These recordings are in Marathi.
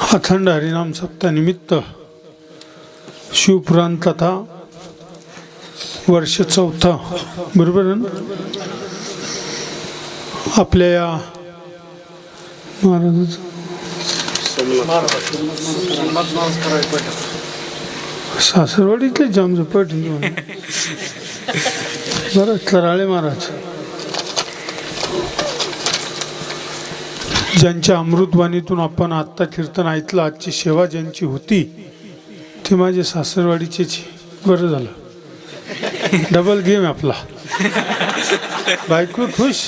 अखंड हरिनाम सप्तानिमित्त शिवपुराण कथा वर्ष चौथा बरोबर आपल्या या महाराज सासरवाडीतले जामचं बरं तराळे महाराज. ज्यांच्या अमृतवाणीतून आपण आत्ता कीर्तन ऐकलं आजची सेवा ज्यांची होती ते माझे सासरवाडीचेच बरं झालं. डबल गेम आपला. बायको खुश.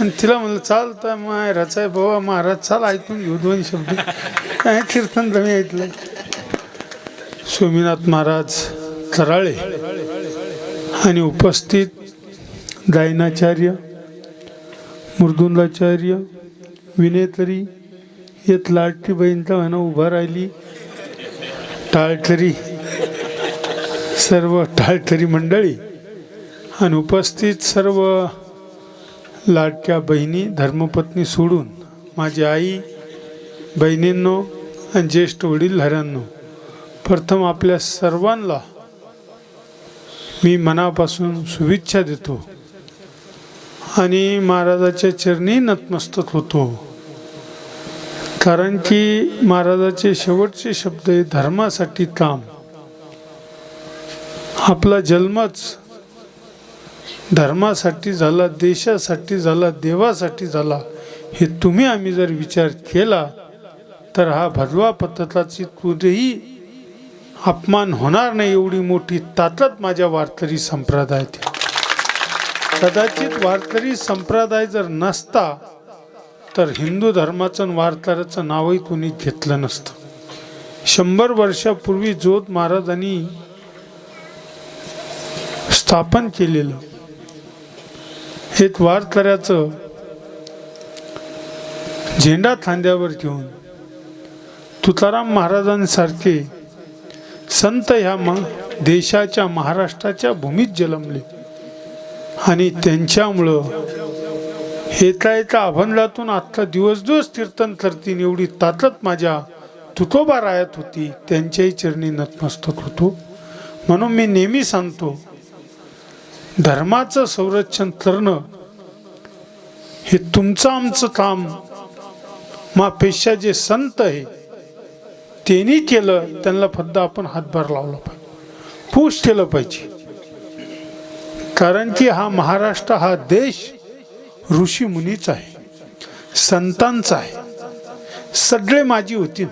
आणि तिला म्हणलं चालतं माय आहे बाबा महाराज चाल ऐकून घेऊ दोन शब्द. काय कीर्तन तुम्ही ऐकलं. स्वामीनाथ महाराज कराळे आणि उपस्थित गायनाचार्य मृदुंदाचार्य विनेतरी येत लाटकी बहीणचा म्हणा उभा राहिली. टाळकरी सर्व टाळकरी मंडळी. आणि उपस्थित सर्व लाडक्या बहिणी धर्मपत्नी सोडून माझी आई बहिणींनो आणि ज्येष्ठ वडीलधाऱ्यांनो प्रथम आपल्या सर्वांना मी मनापासून शुभेच्छा देतो. आणि महाराजाच्या चरणी नतमस्तक होतो. कारण की महाराजाचे शेवटचे शब्द हे धर्मासाठी काम. आपला जन्मच धर्मासाठी झाला देशासाठी झाला देवासाठी झाला हे तुम्ही आम्ही जर विचार केला तर हा भजवा पद्धताची कुठेही अपमान होणार नाही एवढी मोठी ताकद माझ्या वारकरी संप्रदायात कदाचित वारकरी संप्रदाय जर नसता तर हिंदू धर्माचं वारकऱ्याचं नावही कोणी घेतलं नसतं. शंभर वर्षापूर्वी जोत महाराजांनी स्थापन केलेलं एक वारकऱ्याचं झेंडा खांद्यावर घेऊन तुकाराम महाराजांसारखे संत ह्या म देशाच्या महाराष्ट्राच्या भूमीत जन्मले. आणि त्यांच्यामुळं एका एका अभंगातून आजचा दिवस दिवस कीर्तन करतील एवढी ताकद माझ्या तुकोबा रायत होती त्यांच्याही चरणी नतमस्तक होतो. म्हणून मी नेहमी सांगतो धर्माचं संरक्षण करणं हे तुमचं आमचं काम. मापेक्षा जे संत आहे त्यांनी केलं त्यांना फक्त आपण हातभार लावला पाहिजे. पुश केलं पाहिजे. कारण की हा महाराष्ट्र हा देश ऋषी मुनीचा आहे संतांचा आहे. सगळे माझी होती.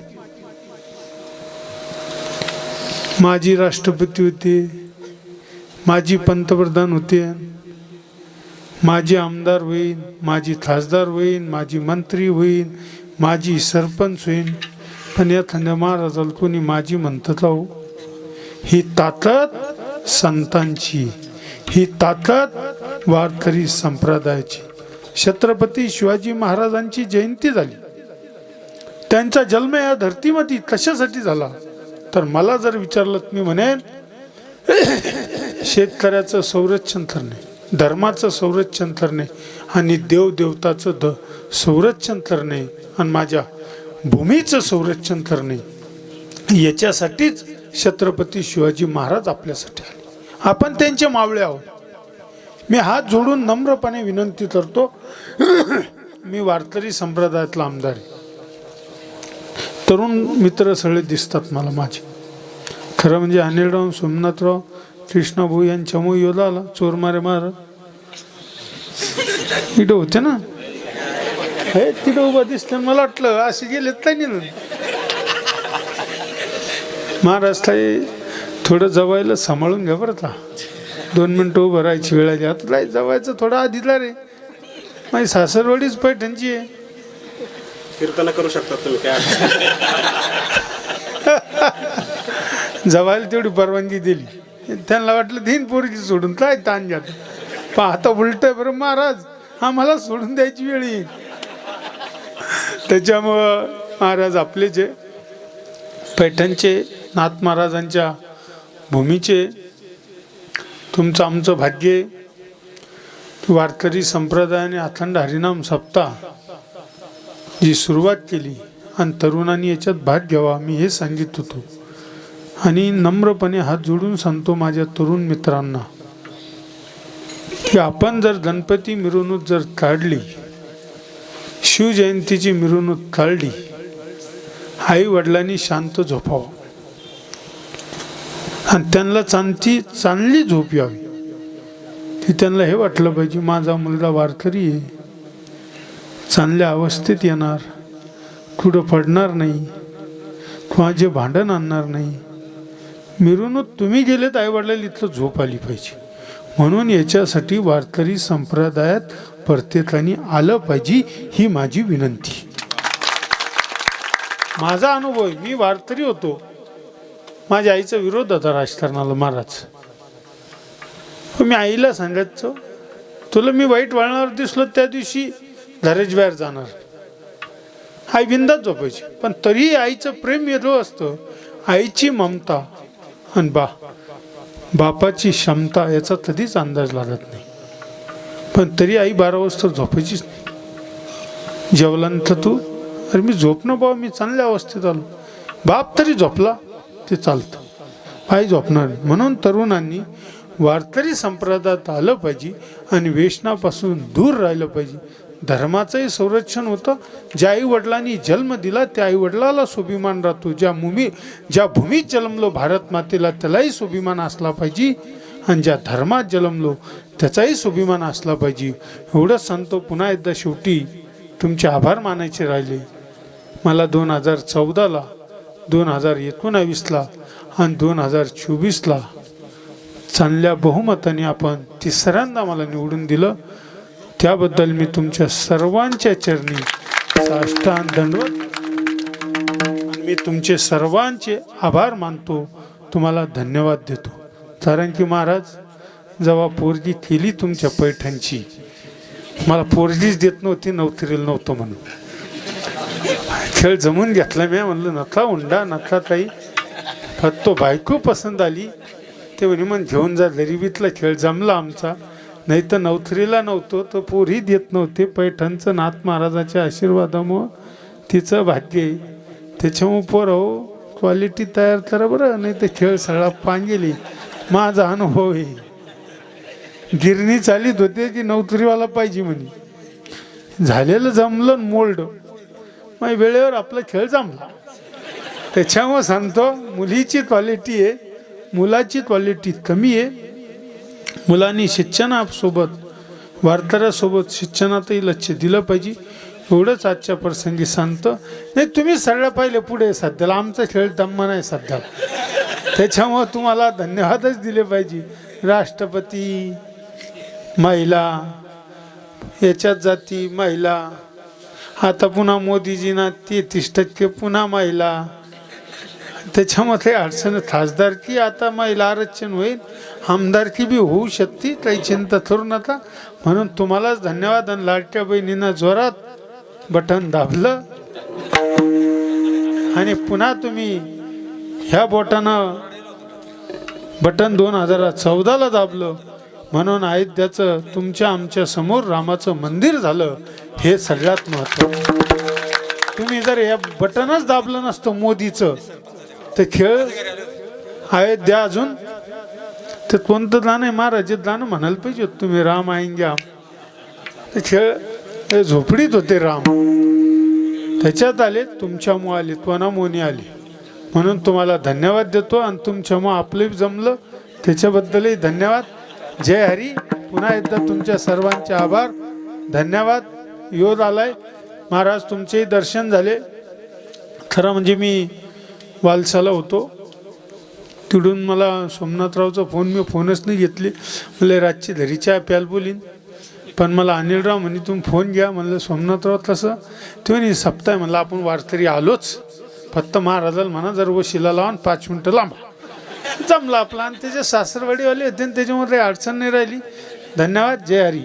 माझी राष्ट्रपती होते माझी पंतप्रधान होते माझे आमदार होईन माझी खासदार होईन माझी मंत्री होईन माझी सरपंच होईन. पण या थंड्या महाराजाला कोणी माझी म्हणतात अहो ही ताकद संतांची. ही ताकद वारकरी संप्रदायाची. छत्रपती शिवाजी महाराजांची जयंती झाली. त्यांचा जन्म या धर्तीमध्ये कशासाठी झाला? तर मला जर विचारलं मी म्हणेन शेतकऱ्याचं संरक्षण करणे धर्माचं संरक्षण करणे आणि देवदेवताचं द संरक्षण करणे आणि माझ्या भूमीचं संरक्षण करणे याच्यासाठीच छत्रपती शिवाजी महाराज आपल्यासाठी आपण त्यांचे मावळे आहोत. मी हात जोडून नम्रपणे विनंती करतो. मी वारकरी संप्रदायातला आमदार आहे. तरुण मित्र सगळे दिसतात मला माझे. खरं म्हणजे अनिलराव सोमनाथराव कृष्णाभाऊ यांच्यामुळे योदा आला चोर मारे मार. इकडे होते ना? हे तिथं उभा दिसलं मला वाटलं. असे गेलेत काय नाही? महाराज ताई थोडं जवायला सांभाळून घ्या बरं का दोन मिनटं उभं राहायची वेळ आली. आता नाही जवायचं थोडं आधीला रे. माझी सासरवाडीच पैठणची आहे. कीर्तन करू शकता तुम्ही काय जवायला तेवढी परवानगी दिली. त्यांना वाटलं देईन पोरगी सोडून काय ताण घ्या पण आता उलट बरं महाराज आम्हाला सोडून द्यायची वेळ येईल. त्याच्यामुळं महाराज आपले जे पैठणचे नाथ महाराजांच्या भूमीचे. तुमचं आमचं भाग्य वारकरी संप्रदायाने अखंड हरिनाम सप्ताह जी सुरुवात केली आणि तरुणांनी याच्यात भाग घ्यावा मी हे सांगित होतो. आणि नम्रपणे हात जोडून सांगतो माझ्या तरुण मित्रांना की आपण जर गणपती मिरवणूक जर काढली शिवजयंतीची मिरवणूक काढली आई वडिलांनी शांत झोपावं. आणि त्यांना चांगली चांगली झोप यावी. ती त्यांना हे वाटलं पाहिजे माझा मुलगा वारकरी आहे. चांगल्या अवस्थेत येणार कुठं पडणार नाही माझे भांडण आणणार नाही. मिरवणूक तुम्ही गेलेत आईवडिलांना इथलं झोप आली पाहिजे. म्हणून याच्यासाठी वारकरी संप्रदायात प्रत्येकाने आलं पाहिजे ही माझी विनंती. माझा अनुभव मी वारकरी होतो. माझ्या आईचा विरोध होता राजकारणाला महाराज मी आईला सांगायचो तुला मी वाईट वळणावर दिसलो त्या दिवशी घरेज बाहेर जाणार. आई बिंदात झोपायची पण तरीही आईचं प्रेम वेगळं असतं. आईची ममता आणि बा बापाची क्षमता याचा कधीच अंदाज लागत नाही. पण तरी आई बारा वाजता झोपायचीच नाही. जेवल्यानंतर तू अरे मी झोपणं बाबा मी चांगल्या अवस्थेत आलो. बाप तरी झोपला. ते चालतं. आई झोपणार म्हणून तरुणांनी वारकरी संप्रदायात आलं पाहिजे आणि व्यसनापासून दूर राहिलं पाहिजे. धर्माचंही संरक्षण होतं. ज्या आई वडिलांनी जन्म दिला त्या आई वडिलाला स्वाभिमान राहतो. ज्या भूमी ज्या भूमीत जन्मलो भारत मातेला त्यालाही स्वाभिमान असला पाहिजे. आणि ज्या धर्मात जन्मलो त्याचाही स्वाभिमान असला पाहिजे. एवढंच सांगतो पुन्हा एकदा शेवटी तुमचे आभार मानायचे राहिले. मला दोन हजार चौदाला दोन हजार एकोणावीसला आणि दोन हजार चोवीसला चांगल्या बहुमताने आपण तिसऱ्यांदा मला निवडून दिलं. त्याबद्दल मी तुमच्या सर्वांच्या चरणी साष्टान दंडवत मी तुमचे सर्वांचे आभार मानतो. तुम्हाला धन्यवाद देतो. कारण की महाराज जेव्हा पोरगी केली तुमच्या पैठणची मला पोरगीच देत नव्हती नवतरील नव्हतं म्हणून. खेळ जमून घेतला मी म्हणलं नका हुंडा नका ताई फक्त तो बायको पसंत आली. ते म्हणे मग घेऊन जा गरिबीतला खेळ जमला आमचा. नाही तर नवथरीला नव्हतो तर पोरही देत नव्हते. पैठणचं नाथ महाराजाच्या आशीर्वादामुळं तिचं भाग्य आहे. त्याच्यामुळं पोर हो क्वालिटी तयार करा बरं नाही तर खेळ सगळा पांगेली माझा अनुभव आहे. गिरणी चालीत होते की नवथरीवाला पाहिजे म्हणे. झालेलं जमलं मोल्ड. मग वेळेवर आपला खेळ जमला. त्याच्यामुळं सांगतो मुलीची क्वालिटी आहे मुलाची क्वालिटी कमी आहे. मुलांनी शिक्षणासोबत वार्ताऱ्यासोबत शिक्षणातही लक्ष दिलं पाहिजे. एवढंच आजच्या प्रसंगी सांगतो. नाही तुम्ही सगळं पाहिले पुढे सध्याला. आमचा खेळ दम्मा नाही सध्याला त्याच्यामुळं तुम्हाला धन्यवादच दिले पाहिजे. राष्ट्रपती महिला याच्यात जाती महिला आता पुन्हा मोदीजींना तेहतीस टक्के पुन्हा महिला. त्याच्यामध्ये अडचण खासदारकी आता महिला आरक्षण होईल आमदारकी बी होऊ शकते काही चिंता करू नका. म्हणून तुम्हालाच धन्यवाद आणि लाडक्या बहिणीनं जोरात बटन दाबलं. आणि पुन्हा तुम्ही ह्या बोटानं बटन दोन हजार चौदाला दाबलं. म्हणून अयोध्याचं तुमच्या आमच्यासमोर रामाचं मंदिर झालं हे सगळ्यात महत्त्वाचं. तुम्ही जर हे बटनच दाबलं नसतं मोदीचं तर खेळ अयोध्या अजून. तर कोणतं गाणं आहे? महाराज गाणं म्हणायला पाहिजे तुम्ही राम आएंगे ते खेळ झोपडीत होते राम. त्याच्यात आले तुमच्यामुळे आले त्वनामोनी आले. म्हणून तुम्हाला धन्यवाद देतो आणि तुमच्यामुळं आपलंही जमलं त्याच्याबद्दलही धन्यवाद. जय हरी. पुन्हा एकदा तुमच्या सर्वांचे आभार. धन्यवाद. योग आलाय. महाराज तुमचेही दर्शन झाले. खरं म्हणजे मी वालसाला होतो. तिकडून मला सोमनाथरावचा फोन मी फोनच नाही घेतले. म्हणले रातची घरी चहा प्याल बोलीन. पण मला अनिलराव म्हणे तुम्ही फोन घ्या. म्हणलं सोमनाथराव तसं. ते म्हणे सप्ताह म्हणलं आपण वारतरी आलोच. फक्त महाराजाला म्हणा जर वशिला लावून पाच मिनटं लांबा. जमला आपला आणि त्याचे सासरवाडीवाले होते आणि त्याच्यामध्ये अडचण नाही राहिली. धन्यवाद. जय हरी.